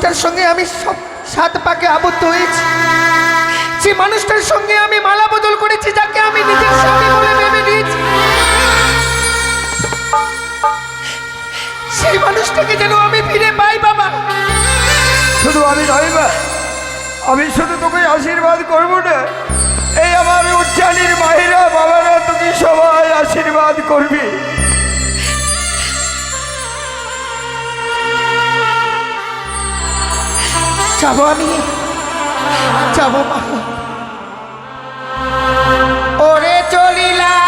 মানুষটার সঙ্গে আমি সব সাত পাকে আবদ্ধ হয়েছি। যে মানুষটার সঙ্গে আমি মালা বদল করেছি, যাকে আমি নিজের স্বামী বলে ভেবে নিয়েছি। সেই মানুষটাকে যেন আমি ফিরে পাই, বাবা। শুধু আমি নয় বা আমি শুধু তোকে আশীর্বাদ করব না। এই আমার উচ্চালির মাহিরা বাবারা তোকে সবাই আশীর্বাদ করবি। যাব আমি। যাব ওরে চলিলা।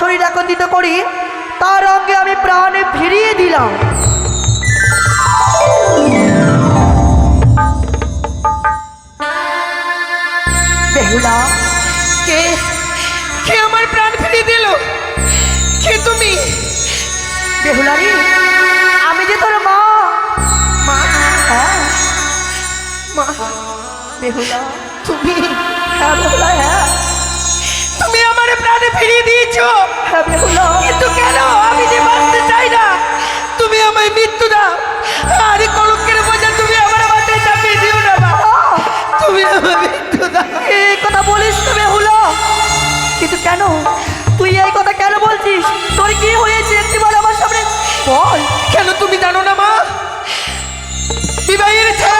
সর্বশরীর একত্রিত করি, তার অঙ্গে আমি প্রাণে ফিরিয়ে দিলাম। আমার প্রাণ তুমি? আমি যে তোর মা। মা হ্যাঁ। বেহুলা, তুমি? হ্যাঁ হ্যাঁ। আমার প্রাণ ফিরিয়ে দিয়েছ। কিন্তু কেন? আমি যে বাঁচতে চাই না। তুমি আমায় মৃত্যু দাও। আর কলঙ্কের বোঝা তুমি আমার মাথায় চাপিয়ে দিও না তুমি আমায় মৃত্যু দাও। এই কথা বলিস তো বেহুলা। কিন্তু কেন? তুই এই কথা কেন বলছিস? তোর কি হয়েছে একটি বল আমার সামনে? বল। কেন তুমি জানো না মা? বিবাহের ছায়া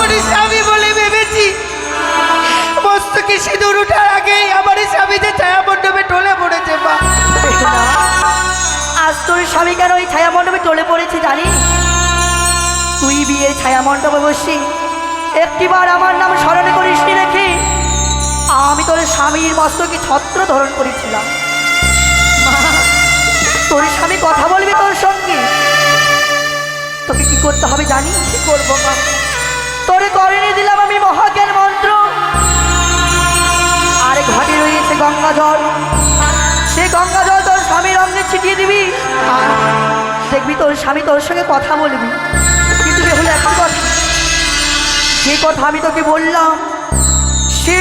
আমার স্বামী বলে ভেবেছি। মস্তকে সিঁদুর উঠার আগেই আমার স্বামী যে ছায়া মণ্ডপে টলে পড়েছে মা। আজ তোর স্বামী কেন ওই ছায়া মণ্ডপে টলে পড়েছে জানিস তুই বিয়ের ছায়া মণ্ডপে বসি একটিবার আমার নাম স্মরণ করিস রেখে আমি তোর স্বামীর মস্তকে ছত্র ধারণ করেছিলাম। তোর স্বামী কথা বলবে তোর সঙ্গে? তোকে কি করতে হবে জানিস কি করব মা? তোরে করেনি, দিলাম আমি মহাজ্ঞান মন্ত্র। আর ঘাটে রয়েছে গঙ্গা জল সে গঙ্গা জল তোর স্বামীর অঙ্গে ছিটিয়ে দিবি। আর দেখবি তোর স্বামী তোর সঙ্গে কথা বলবি। কিন্তু একটি কথা যে কথা আমি তোকে বললাম, সে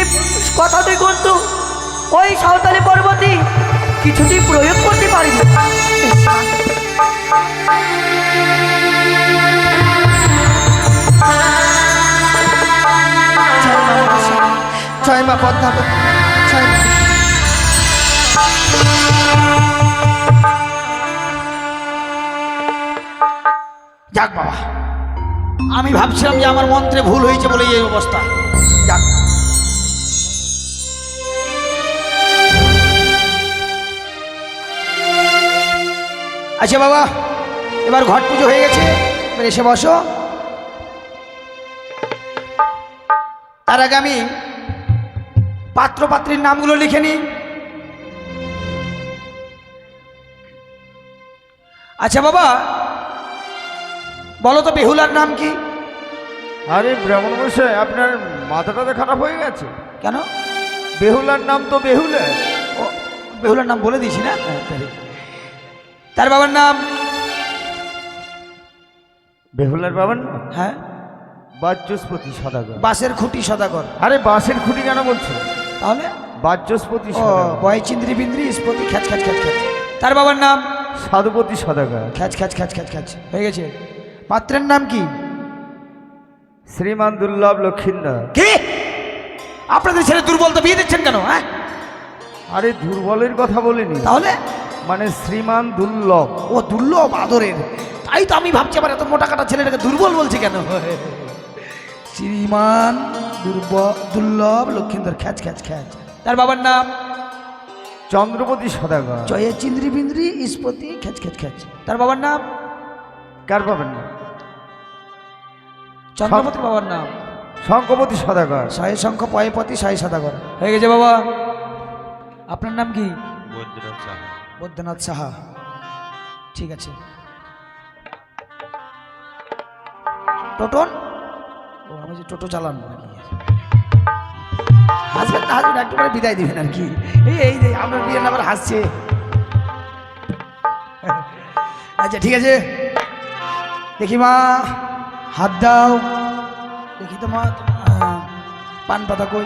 কথা তুই কিন্তু ওই সাঁওতালি পর্বতী কিছুতেই প্রয়োগ করতে পারবি জয় মা পদ্মাবতী যাক বাবা। আমি ভাবছিলাম যে আমার মন্ত্রে ভুল হয়েছে বলে এই অবস্থা। যাক। আচ্ছা বাবা এবার ঘট পুজো হয়ে গেছে। এবার এসে বসো। তার আগে আমি পাত্র পাত্রীর নামগুলো লিখে নিই আচ্ছা বাবা বলো তো বেহুলার নাম কি? আরে ব্রাহ্মণ মশাই আপনার মাথাটা তো খারাপ হয়ে গেছে। কেন? বেহুলার নাম তো বেহুলা। ও বেহুলার নাম বলে দিয়েছি না? তার বাবার নাম? বেহুলার বাবার নাম? হ্যাঁ। বাচস্পতি সদাগর। বাসের খুঁটি সদাগর। আরে বাঁশের খুঁটি কেন বলছো? তাহলে? বাচস্পতি ও সদাগর বয় চিন্দ্রি বিন্দ্রি স্পতি খ্যাচ খ্যাচ খ্যাচ খ্যাচ। তার বাবার নাম? সাধুপতি সদাগর খ্যাচ খ্যাচ খ্যাচ খ্যাচ খ্যাচ। হয়ে গেছে। পাত্রের নাম কি? শ্রীমান দুর্লভ লক্ষিন্দর। কি? আপনাদের ছেলে দুর্বল তো বিয়ে দিচ্ছেন কেন হ্যাঁ? আরে দুর্বলের কথা বলিনি। তাহলে? মানে শ্রীমান দুর্লভ। ও দুর্লভ আদরের। তাই তো আমি ভাবছি আমার এত মোটা কাটা ছেলেটাকে দুর্বল বলছে কেন? শ্রীমান দুর্ব দুর্লভ লক্ষিন্দর খ্যাচ খ্যাচ খ্যাচ। তার বাবার নাম? চন্দ্রপতি সদাগর। জয়ে চিন্দ্রি বিন্দ্রি ইস্পতি খ্যাচ খ্যাচ খ্যাচ। তার বাবার নাম? কার বাবার নাম? চন্দ্রপতি বাবার নাম। শঙ্কপতি সদাগর। সাই শঙ্খ পয়পতি সাই সদাগর। হয়ে গেছে বাবা। আপনার নাম কি? বৈদ্যনাথ সাহা। ঠিক আছে। টোটন? ও আমি যে টোটো চালান নাকি হাসবেন না, হাসবেন একটু করে বিদায় দিবেন আর কি। এই এই যে আপনার বিয়ের নাম্বার হাসছে। আচ্ছা ঠিক আছে। দেখি মা, হাত দাও। দেখি তো মা পান পাতা কই?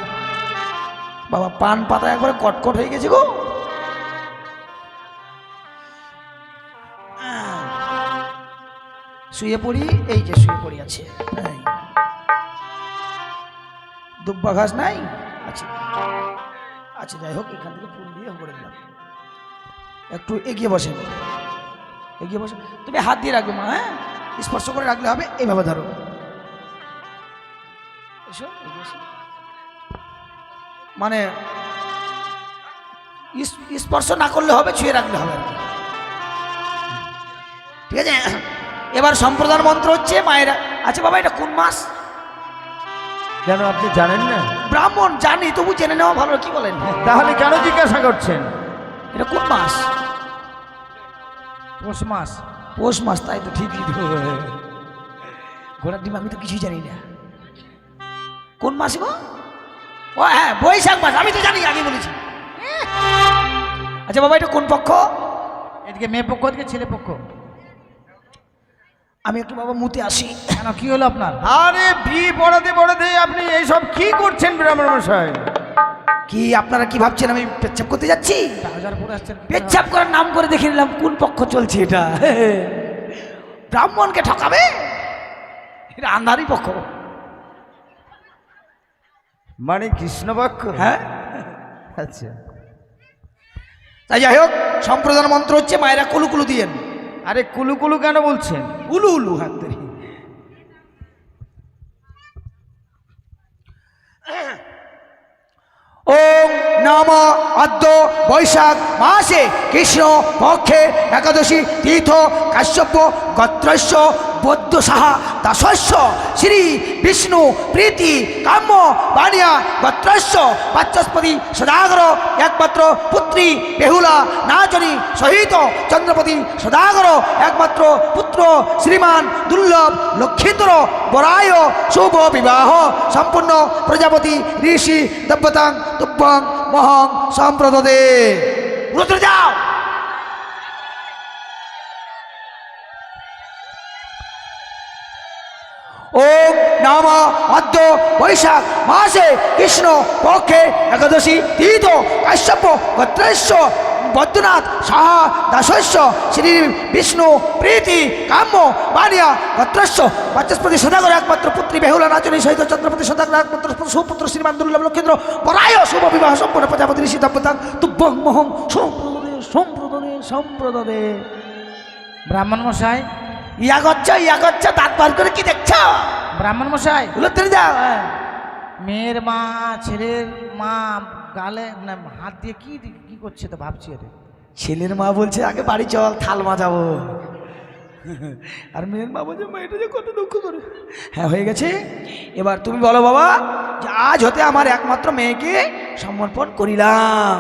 বাবা, পান পাতা একবারে কটকট হয়ে গেছে গো। শুয়ে পড়ি, এই যে শুয়ে পড়ি আছে। এই। দুব্বা ঘাস নাই? আচ্ছা। আচ্ছা যাই হোক, এখান থেকে ফুল দিয়ে করে দিলাম। একটু এগিয়ে বসেন। এগিয়ে বসে তুমি হাত দিয়ে রাখবে মা হ্যাঁ? স্পর্শ করে রাখলে হবে এইভাবে ধরো। মানে স্পর্শ না করলে হবে, ছুঁয়ে রাখলে হবে ঠিক আছে? এবার সম্প্রদান মন্ত্র হচ্ছে মায়েরা আচ্ছা বাবা, এটা কোন মাস? কেন আপনি জানেন না। ব্রাহ্মণ জানি তবু জেনে নেওয়া ভালো কি বলেন? তাহলে কেন জিজ্ঞাসা করছেন? এটা কোন মাস? পৌষ মাস। পৌষ মাস তাই তো ঠিকই ঘোড়ার ডিম আমি তো কিছুই জানি না। কোন মাস গো? ও হ্যাঁ বৈশাখ মাস আমি তো জানি আগে বলেছি। আচ্ছা বাবা এটা কোন পক্ষ? এদিকে মেয়ে পক্ষ এদিকে ছেলে পক্ষ। আমি একটু বাবা মুতে আসি। কেন কি হলো আপনার? আরে বি পড়াতে পড়াতে আপনি এইসব কি করছেন ব্রাহ্মণ মশাই? কি আপনারা কি ভাবছেন আমি পেচ্ছাপ করতে যাচ্ছি? হাজার পরে আসছেন। পেচ্ছাপ করার নাম করে দেখে নিলাম কোন পক্ষ চলছে এটা? ব্রাহ্মণকে ঠকাবে? এটা আন্ধারই পক্ষ। মানে কৃষ্ণপক্ষ হ্যাঁ। আচ্ছা। তাই যাই হোক সম্প্রদান মন্ত্র হচ্ছে মায়েরা কুলুকুলু কুলু দিয়েন। আরে কুলু কুলু কেন বলছেন? উলু উলু হাত আদ্য বৈশাখ মাসে কৃষ্ণ পক্ষে একাদশী তীর্থ কাশ্যপ গোত্রস্য বৌদ্ধ সাহা দাসস্য শ্রী বিষ্ণু, প্রীতি, কাম্য বানিয়া গোত্রস্য, বাচস্পতি, সদাগর, একমাত্র পুত্রী, বেহুলা নাচনী সহিত চন্দ্রপতি, সদাগর, একমাত্র পুত্র, শ্রীমান, দুর্লভ, লক্ষিন্দর, বরায়, শুভ বিবাহ, সম্পূর্ণ প্রজাপতি, ঋষি দব্যতাং তুব্বং মহং, সম্প্রদদে। উত্তরে যাও! ওম নাম অদ্য বৈশাখ মাসে কৃষ্ণ পক্ষে একাদশী তীর্থ কাশ্যপ গোত্রেশ্ব বদ্রনাথ সাহা দাসস্য শ্রী বিষ্ণু প্রীতি কাম্য বানিয়া গোত্রস্য বাচস্পতি সদাগর একমাত্র পুত্রী বেহুলা নাচনী সহিত চন্দ্রপতি সদাগর একমাত্র সুপুত্র শ্রীমান দুর্লভ লক্ষেন্দ্র, পরায় শুভ বিবাহ সম্পন্ন প্রজাপতি ঋষি দম্পতাং তুব্বং মোহং সম্প্রদে সম্প্রদনে সম্প্রদনে ব্রাহ্মণ মশাই ইয়া করছ ইয়া করছ দাঁত বার করে কি দেখছ? ব্রাহ্মণ মশাই উত্তরে যাও হ্যাঁ মেয়ের মা ছেলের মা গালে না হাত দিয়ে কি কি করছে তো ভাবছি আরে ছেলের মা বলছে আগে বাড়ি চল থাল মাজাবো। আর মেয়ের মা বলছে মেয়েটা যে কত দুঃখ করে। হ্যাঁ হয়ে গেছে। এবার তুমি বলো বাবা যে আজ হতে আমার একমাত্র মেয়েকে সমর্পণ করিলাম।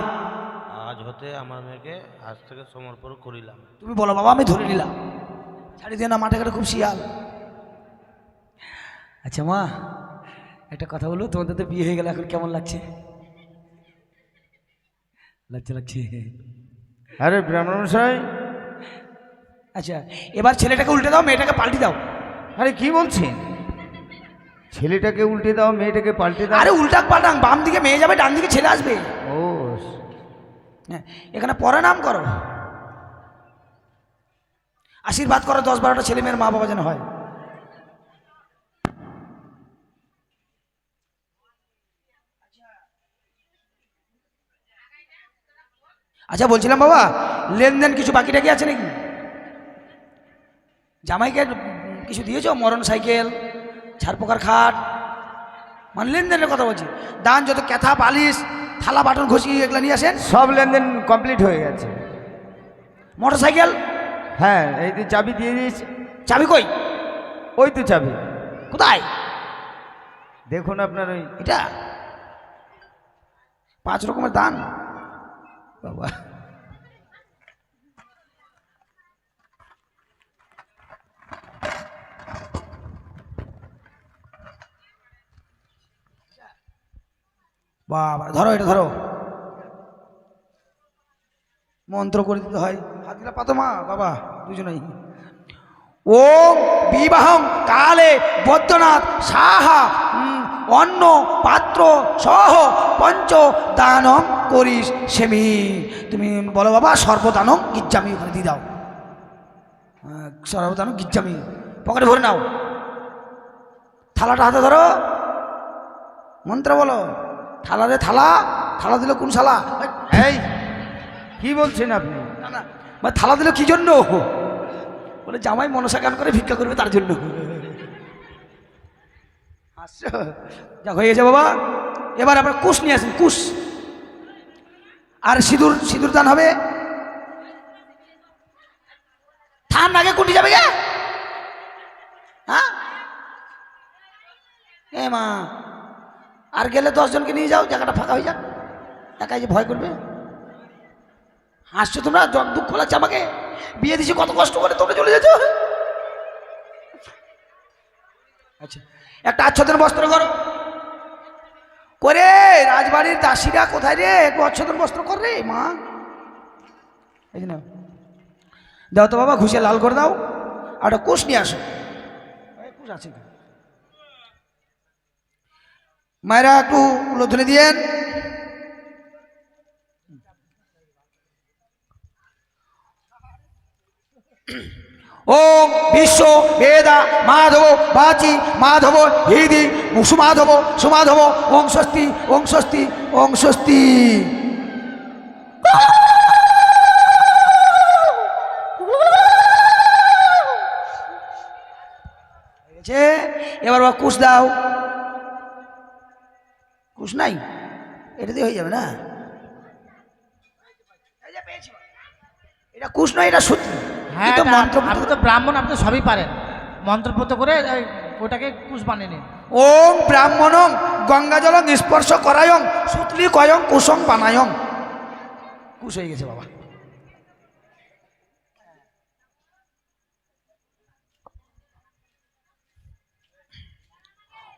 আজ হতে আমার মেয়েকে আজ থেকে সমর্পণ করিলাম। তুমি বলো বাবা আমি ধরে নিলাম। ছাড়ি দিয়ে না মাঠে ঘাটে খুব শিয়াল। আচ্ছা মা একটা কথা বলব তোমাদের তো বিয়ে হয়ে গেল এখন কেমন লাগছে? লাগছে লাগছে। আরে ব্রাহ্মণ মশাই। আচ্ছা এবার ছেলেটাকে উল্টে দাও মেয়েটাকে পাল্টে দাও। আরে কি বলছেন? ছেলেটাকে উল্টে দাও মেয়েটাকে পাল্টে দাও। আরে উল্টাক পাল্টাং বাম দিকে মেয়ে যাবে ডান দিকে ছেলে আসবে। ও। হ্যাঁ এখানে পরে নাম করো। আশীর্বাদ করো দশ বারোটা ছেলে মেয়ের মা বাবা যেন হয়। আচ্ছা বলছিলাম বাবা লেনদেন কিছু বাকি টাকি আছে নাকি? জামাইকে কিছু দিয়েছ? মরণ সাইকেল ছাড়পোকার খাট? মানে লেনদেনের কথা বলছি। দান যত ক্যাথা পালিশ থালা বাটন ঘষি এগুলো নিয়ে আসেন? সব লেনদেন কমপ্লিট হয়ে গেছে। মোটর সাইকেল হ্যাঁ এই যে চাবি দিয়ে দিয়েছি চাবি কই? ওই তো চাবি। কোথায়? দেখুন আপনার ওই এটা? পাঁচ রকমের দান। বাবা। বাবা ধরো এটা ধরো। মন্ত্র করে দিতে হয়। হাত দিলা পাতো মা বাবা দুজনেই। ওম বিবাহং কালে বৈদ্যনাথ সাহা অন্ন পাত্র সহ পঞ্চ দানং করিস সেমি। তুমি বলো বাবা সর্বদানং গিজ্জামি ওখানে দিয়ে দাও। হ্যাঁ, সর্বদানং গিজ্জামি পকেটে ভরে নাও। থালাটা হাতে ধরো। মন্ত্র বলো থালা রে থালা থালা দিল কোন শালা? এই কি বলছেন আপনি? থালা দিল কি জন্য? বলে জামাই মনসা গান করে ভিক্ষা করবে তার জন্য। আসছো যাক হয়ে গেছে বাবা। এবার আপনার কুশ নিয়ে আসেন কুশ। আর সিঁদুর সিঁদুর দান হবে। থান আগে কুটি যাবে গে। হ্যাঁ? এ মা, আর গেলে দশজনকে নিয়ে যাও, জায়গাটা ফাঁকা হয়ে যাক। একাই যে ভয় করবে। হাসছো তোমরা? দুঃখ লাগছে আমাকে? বিয়ে দিছি, কত কষ্ট করে তোমরা চলে যাচ্ছ আচ্ছা একটা আচ্ছাদন বস্ত্র করো। করে, রাজবাড়ির দাসীরা কোথায় রে? একটু আচ্ছাদন বস্ত্র কর রে, মা। এই দাও তো বাবা, ঘুষে লাল করে দাও। আর একটা কুশ নিয়ে আসো। কুশ আছে মায়েরা একটু উলোধনে দিয়েন। ওম বিশ্ব বেদা মাধব বাচি মাধব হৃদি সুমাধব সুমাধব ওং স্বস্তি ওং স্বস্তি ওং স্বস্তি। এবার কুশ দাও। কুশ নাই? এটা দিয়ে হয়ে যাবে না। এটা কুশ নয়, এটা সত্যি। হ্যাঁ মন্ত্র আপনি তো ব্রাহ্মণ আপনি সবই পারেন। মন্ত্রপত করে ওটাকে কুশ বানিয়ে নিন। ওম ব্রাহ্মণং গঙ্গাজল স্পর্শ করায়ং সুতলি কয়ং কুসং বানায়ং। কুশ হয়ে গেছে বাবা।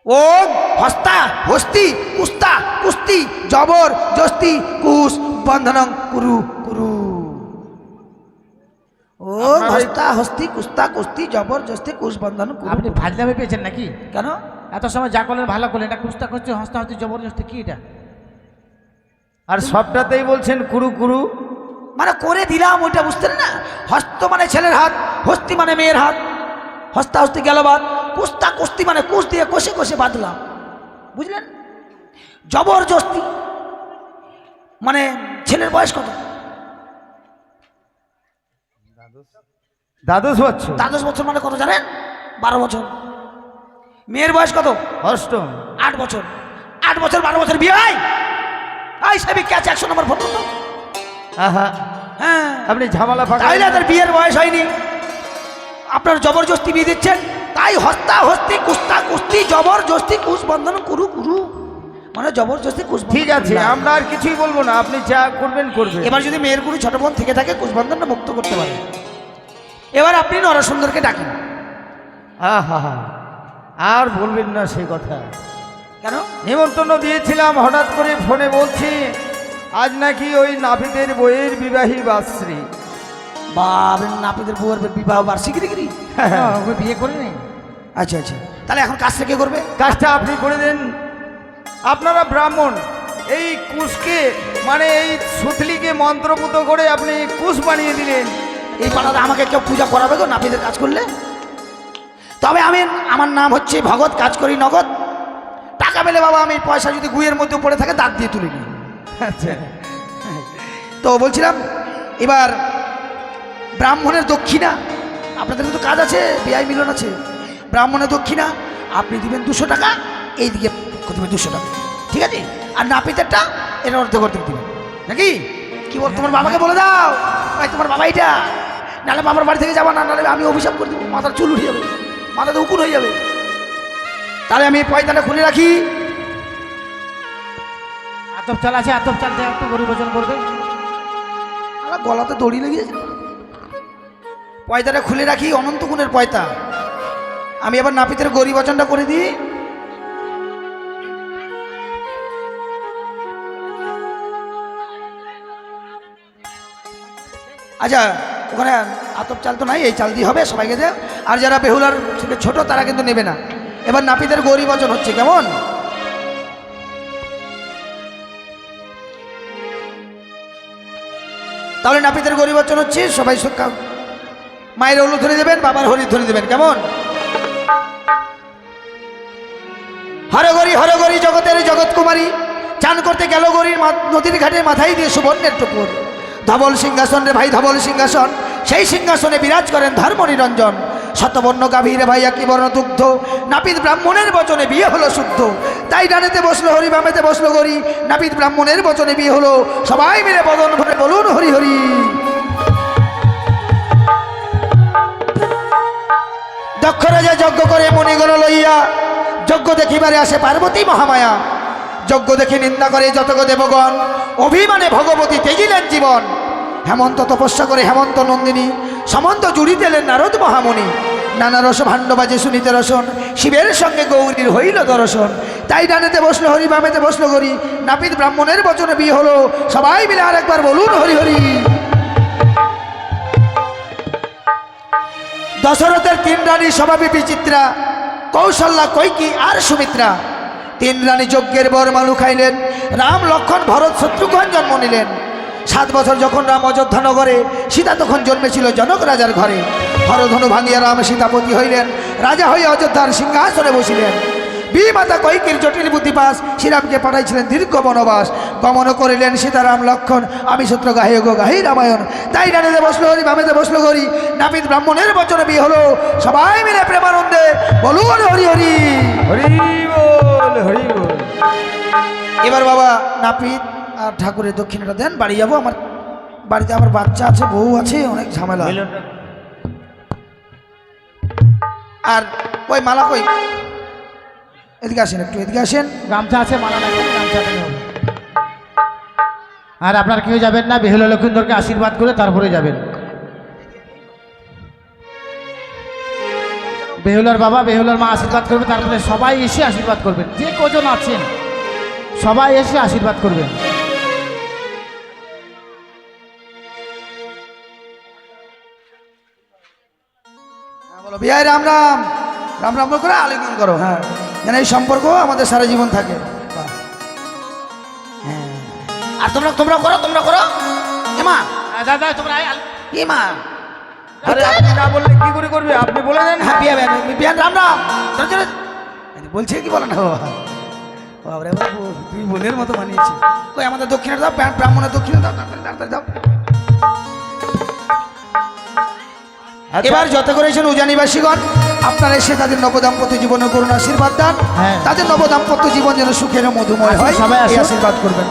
ওম হস্তা হস্তি কুস্তা কুস্তি জবর জস্তি কুশ বন্ধনং কুরু। ওম হস্তা হস্তি কুস্তা কুস্তি জবর জস্তি কুশ বন্ধন আপনি কুরু। ফাজলামে পেয়েছেন নাকি? কেন? এত সময় যা করলেন ভালো করলেন এটা কুস্তা করছে হস্তা হস্তি জবরদস্তি কি এটা? আর সবটাতেই বলছেন কুরু কুরু। মানে করে দিলাম ওইটা বুঝতে না? হস্ত মানে ছেলের হাত হস্তি মানে মেয়ের হাত হস্তা হস্তি গেল বাদ। কুস্তা কুস্তি মানে কুশ দিয়ে কষে কষে বাঁধলাম। বুঝলেন? জবরদস্তি। মানে ছেলের বয়স কত? দ্বাদশ। বছর দ্বাদশ বছর মানে কত জানেন? বারো বছর। মেয়ের বয়স কত? অষ্টম। আট বছর। আট বছর বারো বছর বিয়ে হয়? এই সবই কে আছে একশো নম্বর ফটো আহা। হ্যাঁ। আপনি ঝামেলা তাই না তার বিয়ের বয়স হয়নি। আপনার জবরদস্তি বিয়ে দিচ্ছেন? তাই হস্তা হস্তি কুস্তা কুস্তি জবরদস্তি কুশ বন্ধন কুরু কুরু মানে জবরদস্তি ঠিক আছে আমরা আর কিছুই বলব না আপনি যা করবেন করবেন। এবার যদি মেয়ের গুরু ছোট বোন থেকে থাকে কুশ বন্ধনটা মুক্ত করতে পারে। এবার আপনি নরসুন্দরকে ডাকেন। আহা আর বলবেন না সে কথা। কেন? নিমন্ত্রণ দিয়েছিলাম হঠাৎ করে ফোনে বলছি আজ নাকি ওই নাপিতের বইয়ের বিবাহী বাশ্রী বাবেন নাপিদের বউয়ের বিবাহ বার্ষিকী ডিগ্রি হ্যাঁ, ওকে বিয়ে করে নেই আচ্ছা আচ্ছা। তাহলে এখন কাজটা কে করবে? কাজটা আপনি করে দেন। আপনারা ব্রাহ্মণ এই কুশকে মানে এই সুতলিকে মন্ত্রপুত করে আপনি কুশ বানিয়ে দিলেন। এই পাড়াতে আমাকে কেউ পূজা করাবে গো নাপিতের কাজ করলে? তবে আমি আমার নাম হচ্ছে ভগৎ কাজ করি নগদ। টাকা পেলে বাবা আমি পয়সা যদি গুয়ের মধ্যে পড়ে থাকে দাঁত দিয়ে তুলে নিই। আচ্ছা। তো বলছিলাম এবার ব্রাহ্মণের দক্ষিণা আপনাদের তো কাজ আছে বিআই মিলন আছে। ব্রাহ্মণের দক্ষিণা আপনি দিবেন দুশো টাকা এই দিকে দেবেন দুশো টাকা। ঠিক আছে? আর নাপিতেরটা এটা অর্ধেক অর্ধেক দিবেন নাকি? কি বল তোমার বাবাকে বলে দাও। ভাই তোমার বাবা এটা নাহলে বাবার বাড়ি থেকে যাবা না নাহলে আমি অভিশাপ করে দেবো। মাথার চুল উঠে যাবে। মাথাতে উকুন হয়ে যাবে। তাহলে আমি পয়দাটা খুলে রাখি। আতপ চাল আছে আতপ চাল একটু গরিব ভোজন করবে। গলাতে দড়ি লেগেছে। পয়তাটা খুলে রাখি অনন্ত গুণের পয়তা আমি এবার নাপিতের গরি বচনটা করে দিই। আচ্ছা ওখানে আতপ চাল তো নাই, এই চাল দিয়ে হবে সবাইকে দে। আর যারা বেহুলার ছোট, তারা কিন্তু নেবে না। এবার নাপিতের গরি বচন হচ্ছে, কেমন? তাহলে নাপিতের গরিবচন হচ্ছে, সবাই মায়ের হলুদ ধরে দেবেন, বাবার হরি ধরে দেবেন, কেমন? হরগরি হরগরি জগতের জগৎ কুমারী চান করতে গেল গরির নদীর ঘাটের মাথায় দিয়ে সুবর্ণের টুকুর। ধবল সিংহাসন রে ভাই, ধবল সিংহাসন। সেই সিংহাসনে বিরাজ করেন ধর্ম নিরঞ্জন শতবর্ণ গাভীর ভাইয়া কি বর্ণ দুগ্ধ। নাপিত ব্রাহ্মণের বচনে বিয়ে হলো শুদ্ধ। তাই ডানেতে বসল হরি, বামেতে বসল হরি নাপিত ব্রাহ্মণের বচনে বিয়ে হলো। সবাই মিলে বদন ভরে বলুন, হরি হরি। দক্ষ রাজা যজ্ঞ করে মণিগণ লইয়া, যজ্ঞ দেখিবারে আসে পার্বতী মহামায়া। যজ্ঞ দেখে নিন্দা করে যতক দেবগণ। অভিমানে ভগবতী তেজিলেন জীবন। হেমন্ত তপস্যা করে হেমন্ত নন্দিনী, সমন্ত জুড়ি দিলেন নারদ মহামণি। নানা রস ভাণ্ড বাজে শুনিতে রসন, শিবের সঙ্গে গৌরীর হইল দর্শন। তাই ডানেতে বসল হরি, বামেতে বসল হরি। নাপিত ব্রাহ্মণের বচনে বিয়ে হলো। সবাই মিলে আরেকবার বলুন হরি হরি। দশরথের তিন রানী স্বভাবে বিচিত্রা, কৌশল্যা কৈকি আর সুমিত্রা। তিন রানী যজ্ঞের বর মালু খাইলেন। রাম লক্ষণ ভরত শত্রুঘ্ন জন্ম নিলেন। সাত বছর যখন রাম অযোধ্যা নগরে, সীতা তখন জন্মেছিল জনক রাজার ঘরে। হরধনু ভাঙিয়া রাম সীতাপতি হইলেন। রাজা হয়ে অযোধ্যার সিংহাসনে বসিলেন। বিমাতা কৈকির জটিল বুদ্ধিপাস শ্রীরামকে পাঠাইছিলেন দীর্ঘ বনবাস। গমন করিলেন সীতারাম লক্ষণ আমি সূত্র গাহে গো গাহি রামায়ণ। তাই ডানেতে বসল হরি বামেতে বসল হরি। নাপিত ব্রাহ্মণের বচনে বিয়ে হলো সবাই মিলে প্রেমানন্দে বলুন হরি হরি। হরি বল হরি বল। এবার বাবা নাপিত আর ঠাকুরের দক্ষিণাটা দেন বাড়ি যাব আমার বাড়িতে আমার বাচ্চা আছে বউ আছে অনেক ঝামেলা। আর ওই মালা কই? এদিকে আসেন একটু এদিকে আসেন। গামছা আছে মালা লাগবে গামছা আর আপনার কেউ যাবেন না বেহুলা লক্ষিন্দরকে আশীর্বাদ করে তারপরে যাবেন। বেহুলার বাবা বেহুলার মা আশীর্বাদ করবে তারপরে সবাই এসে আশীর্বাদ করবেন। যে কজন আছেন সবাই এসে আশীর্বাদ করবেন। হ্যাঁ, বলো বিহাই রাম রাম। রাম রাম করে আলিঙ্গন করো। হ্যাঁ। যেন এই সম্পর্ক আমাদের সারা জীবন থাকে। হ্যাঁ। আর তোমরা তোমরা করো তোমরা করো। এমা দাদা তোমরা এমা আরে আপনি না বললে কি করে করবে? আপনি বলে দেন হ্যাঁ বিয়া বিয়া বিয়ান রাম বলছে কি বলে না? বাবা। বাবারে বাবু তুই বোনের মতো বানিয়েছি ওই আমাদের দক্ষিণে দাও ব্রা- ব্রাহ্মণের দক্ষিণে দাও তাড়াতাড়ি, দাও। এবার যত করেছেন উজানিবাসীগণ আপনারা এসে তাদের নবদাম্পত্য জীবনে করুন আশীর্বাদ দান। হ্যাঁ। তাদের নবদাম্পত্য জীবন যেন সুখের মধুময় হয় সবাই আশীর্বাদ করবেন